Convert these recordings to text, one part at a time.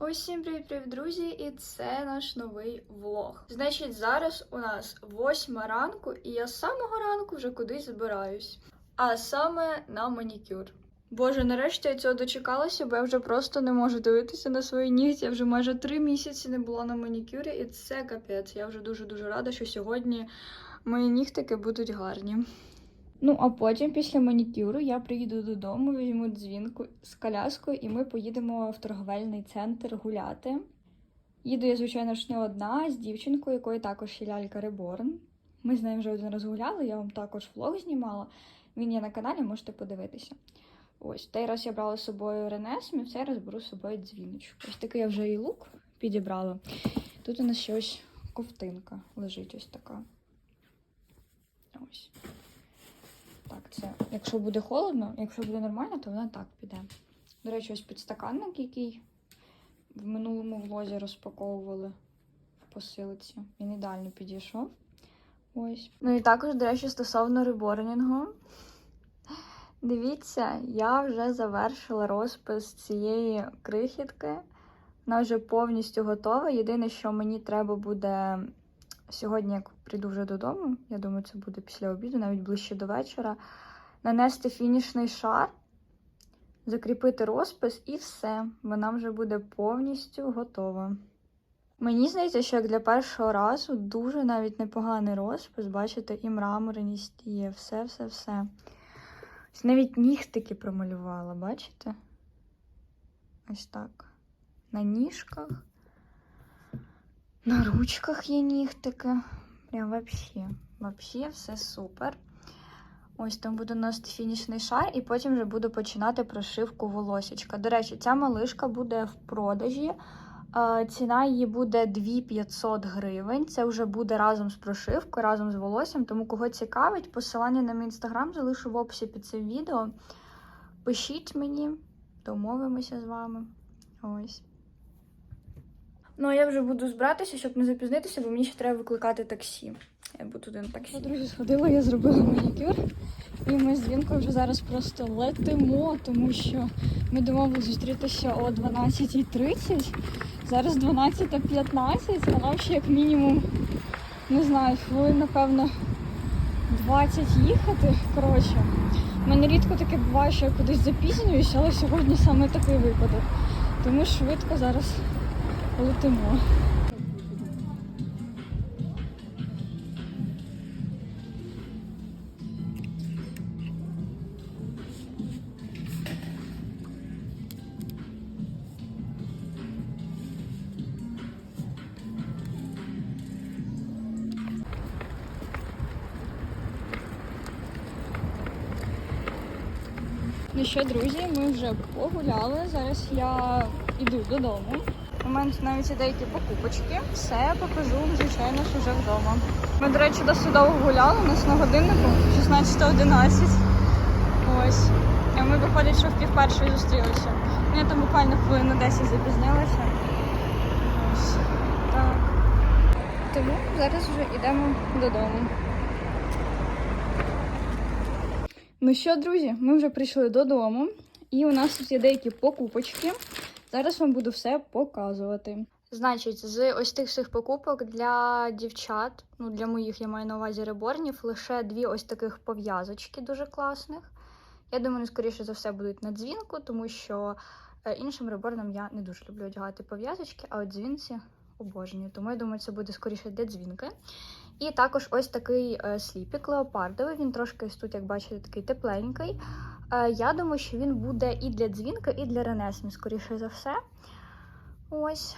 Усім привіт-привіт, друзі! І це наш новий влог. Значить, зараз у нас восьма ранку, і я з самого ранку вже кудись збираюсь. А саме на манікюр. Боже, нарешті я цього дочекалася, бо я вже просто не можу дивитися на свої нігті. Я вже майже три місяці не була на манікюрі, і це капець. Я вже дуже-дуже рада, що сьогодні мої нігтики будуть гарні. Ну, а потім, після манікюру, я приїду додому, візьму дзвінку з коляскою, і ми поїдемо в торговельний центр гуляти. Їду я, звичайно ж, не одна з дівчинкою, якої також є лялька Реборн. Ми з нею вже один раз гуляли, я вам також влог знімала. Він є на каналі, можете подивитися. Ось, той раз я брала з собою Ренесмі, в цей раз беру з собою дзвіночку. Ось такий я вже і лук підібрала. Тут у нас ще ось ковтинка лежить ось така. Ось. Так, це якщо буде холодно, якщо буде нормально, то вона так піде. До речі, ось підстаканник, який в минулому влозі розпаковували в посилці. Він ідеально підійшов. Ось. Ну і також, до речі, стосовно реборнінгу. Дивіться, я вже завершила розпис цієї крихітки. Вона вже повністю готова. Єдине, що мені треба буде сьогодні, як прийду вже додому, я думаю, це буде після обіду, навіть ближче до вечора, нанести фінішний шар, закріпити розпис і все. Вона вже буде повністю готова. Мені здається, що як для першого разу дуже навіть непоганий розпис. Бачите, і мраморність є, все-все-все. Ось Навіть нігтики промалювала, бачите? Ось так. На ніжках. На ручках є нігтики. Прям вообще. Вообще все супер. Ось там буду носити фінішний шар, і потім вже буду починати прошивку волосічка. До речі, ця малишка буде в продажі. Ціна її буде 2500 гривень. Це вже буде разом з прошивкою, разом з волоссям. Тому кого цікавить, посилання на мій інстаграм залишу в описі під цим відео. Пишіть мені, домовимося з вами. Ось. Ну, а я вже буду збиратися, щоб не запізнитися, бо мені ще треба викликати таксі. Я буду туди на таксі. Друзі, сходила, я зробила манікюр. І ми з Лінкою вже зараз просто летимо, тому що ми домовилися зустрітися о 12.30. Зараз 12.15, а нам ще як мінімум, не знаю, хвилин, напевно, 20 їхати. Коротше, в мене рідко таке буває, що я кудись запізнююсь, але сьогодні саме такий випадок. Тому швидко зараз летимо. Ну що, друзі, ми вже погуляли. Зараз я йду додому. У мене навіть деякі покупочки. Все покажу, звичайно, що вже вдома. Ми, до речі, досить довго гуляли. У нас на годиннику 16.11. Ось. І ми виходить, що в пів першої зустрілися. Ну, Я там буквально хвилин на 10 запізнилася. Ось. Так. Тому зараз вже йдемо додому. Ну що, друзі, ми вже прийшли додому, і у нас тут є деякі покупочки. Зараз вам буду все показувати. Значить, з ось тих всіх покупок для дівчат, ну для моїх я маю на увазі реборнів, лише дві ось таких пов'язочки дуже класних. Я думаю, скоріше за все будуть на дзвінку, тому що е, іншим реборнам я не дуже люблю одягати пов'язочки, а от дзвінці обожнюю. Тому я думаю, це буде скоріше для дзвінки. І також ось такий е, сліпік леопардовий. Він трошки тут, як бачите, такий тепленький. Е, я думаю, що він буде і для дзвінка, і для ренесмі, скоріше за все. Ось.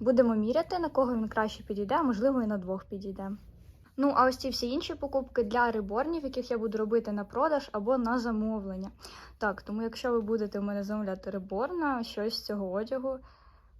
Будемо міряти, на кого він краще підійде, а можливо, і на двох підійде. Ну, а ось ці всі інші покупки для реборнів, яких я буду робити на продаж або на замовлення. Так, тому якщо ви будете в мене замовляти реборна, щось з цього одягу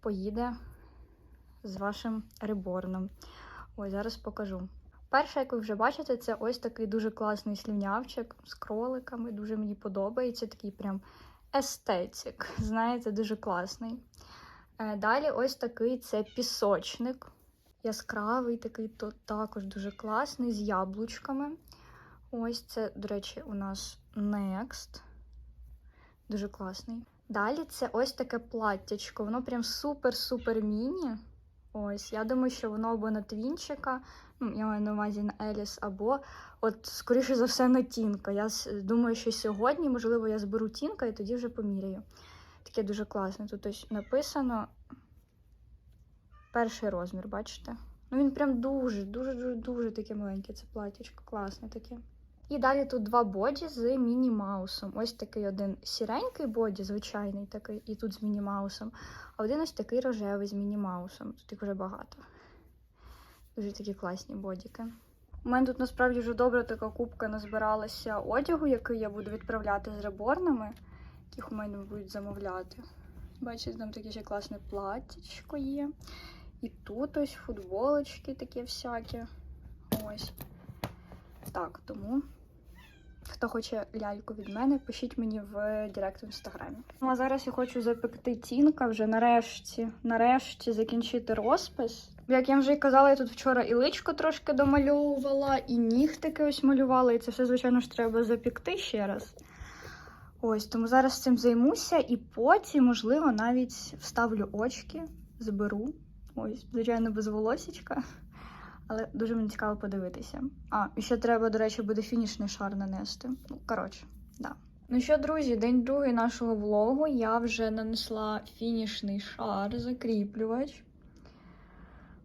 поїде з вашим реборном. Ось зараз покажу. Перше, як ви вже бачите, це ось такий дуже класний слівнявчик з кроликами. Дуже мені подобається. Такий прям естетик. Знаєте, дуже класний. Е, Далі ось такий це пісочник. Яскравий, такий то також дуже класний, з яблучками. Ось це, до речі, у нас Next. Дуже класний. Далі це ось таке платтячко. Воно прям супер-супер міні. Ось, я думаю, що воно або на твінчика, ну, я маю на увазі на Еліс, або, от, скоріше за все, на Тінка. Я думаю, що сьогодні, можливо, я зберу Тінка і тоді вже поміряю. Таке дуже класне. Тут ось написано перший розмір, бачите? Ну він прям дуже, дуже, дуже, дуже таке маленьке. Це платтячко, класне таке. І далі тут два боді з Міні Маусом. Ось такий один сіренький боді, звичайний такий, і тут з Міні Маусом. А один ось такий рожевий з Міні Маусом. Тут їх вже багато. Дуже такі класні бодіки. У мене тут насправді вже добра така кубка назбиралася одягу, який я буду відправляти з реборнами, яких у мене будуть замовляти. Бачите, там таке ще класне платтячко є. І тут ось футболочки такі всякі. Ось. Так, тому хто хоче ляльку від мене, пишіть мені в Директ в інстаграмі. Ну а зараз я хочу запекти тінка вже нарешті, нарешті закінчити розпис. Як я вже й казала, я тут вчора і личко трошки домальовувала, і нігтики ось малювала, і це все, звичайно ж, треба запекти ще раз. Ось, тому зараз цим займуся, і потім, можливо, навіть вставлю очки, зберу. Ось, звичайно, без волосічка. Але дуже мені цікаво подивитися. А, і ще треба, до речі, буде фінішний шар нанести. Ну, коротше, да. Ну що, друзі, день другий нашого влогу. Я вже нанесла фінішний шар, закріплювач.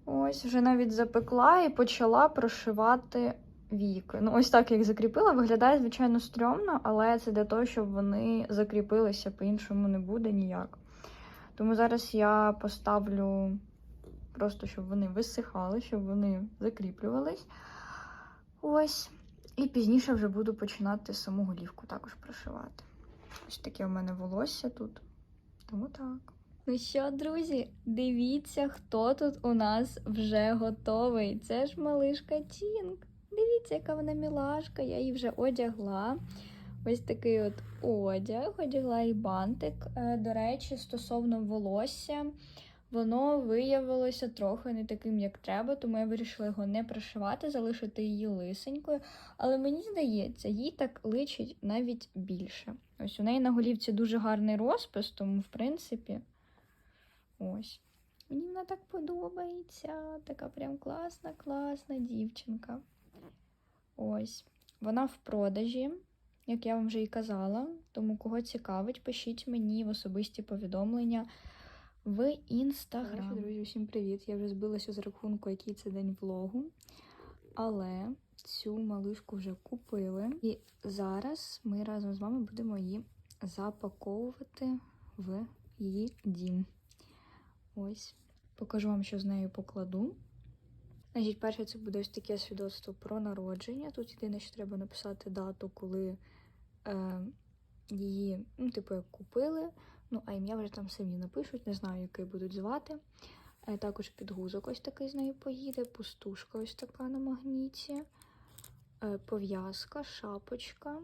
Ось, вже навіть запекла і почала прошивати віки. Ну, ось так, як закріпила, виглядає, звичайно, стрьомно, але це для того, щоб вони закріпилися, по-іншому не буде ніяк. Тому зараз я поставлю просто щоб вони висихали, щоб вони закріплювались. Ось. І пізніше вже буду починати саму голівку також прошивати. Ось таке у мене волосся тут. Тому так. Ну що, друзі, дивіться, хто тут у нас вже готовий. Це ж малишка Тінг. Дивіться, яка вона мілашка, я її вже одягла. Ось такий от одяг, одягла і бантик. Е, До речі, стосовно волосся, воно виявилося трохи не таким, як треба, тому я вирішила його не прошивати, залишити її лисенькою. Але мені здається, їй так личить навіть більше. Ось у неї на голівці дуже гарний розпис, тому, в принципі, ось. Мені вона так подобається. Така прям класна, класна дівчинка. Ось. Вона в продажі, як я вам вже і казала. Тому кого цікавить, пишіть мені в особисті повідомлення в інстаграм. Друзі, всім привіт! Я вже збилася з рахунку, який це день влогу. Але цю малишку вже купили. І зараз ми разом з вами будемо її запаковувати в її дім. Ось. Покажу вам, що з нею покладу. Значить, перше, це буде ось таке свідоцтво про народження. Тут єдине, що треба написати дату, коли е, її, ну, типу, як купили. Ну, а ім'я вже там самі напишуть, не знаю, який будуть звати. Е, також підгузок ось такий з нею поїде, пустушка ось така на магніті, е, пов'язка, шапочка.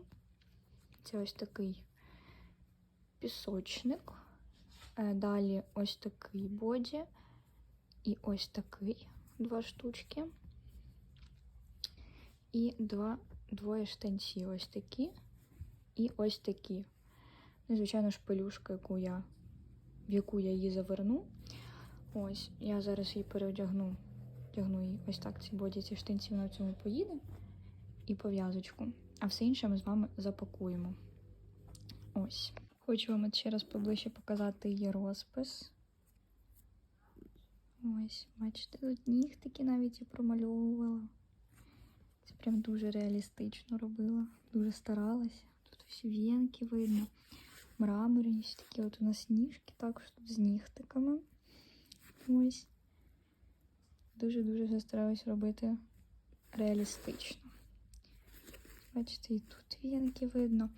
Це ось такий пісочник. Е, далі ось такий боді. І ось такий два штучки. І два, двоє штанців ось такі. І ось такі. Ну, звичайно, шпилюшка, яку я, в яку я її заверну. Ось, я зараз її переодягну. Вдягну її ось так, ці боді, ці штанці на цьому поїде. І пов'язочку. А все інше ми з вами запакуємо. Ось. Хочу вам ще раз поближче показати її розпис. Ось, бачите, тут нігтики навіть і промальовувала. Це прям дуже реалістично робила, дуже старалася. Тут всі вінки видно, мраморність, такі от у нас ніжки, також тут з нігтиками. Ось. Дуже-дуже все стараюсь робити реалістично. Бачите, і тут вінки видно.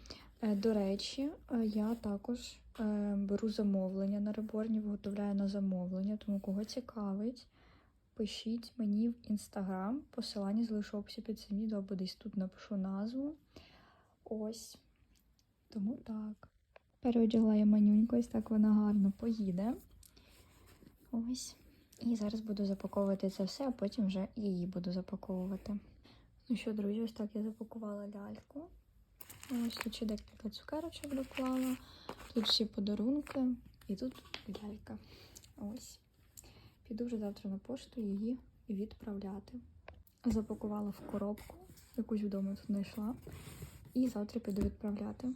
Е, До речі, е, я також е, беру замовлення на реборні, виготовляю на замовлення, тому кого цікавить, пишіть мені в інстаграм. Посилання залишу в під цим відео, або десь тут напишу назву. Ось. Тому так. Переодягла я манюньку, ось так вона гарно поїде. Ось. І зараз буду запаковувати це все, а потім вже її буду запаковувати. Ну що, друзі, ось так я запакувала ляльку. Ось тут ще декілька цукерочок доклала. Тут ще подарунки. І тут лялька. Ось. Піду вже завтра на пошту її відправляти. Запакувала в коробку, якусь вдома тут знайшла. І завтра піду відправляти.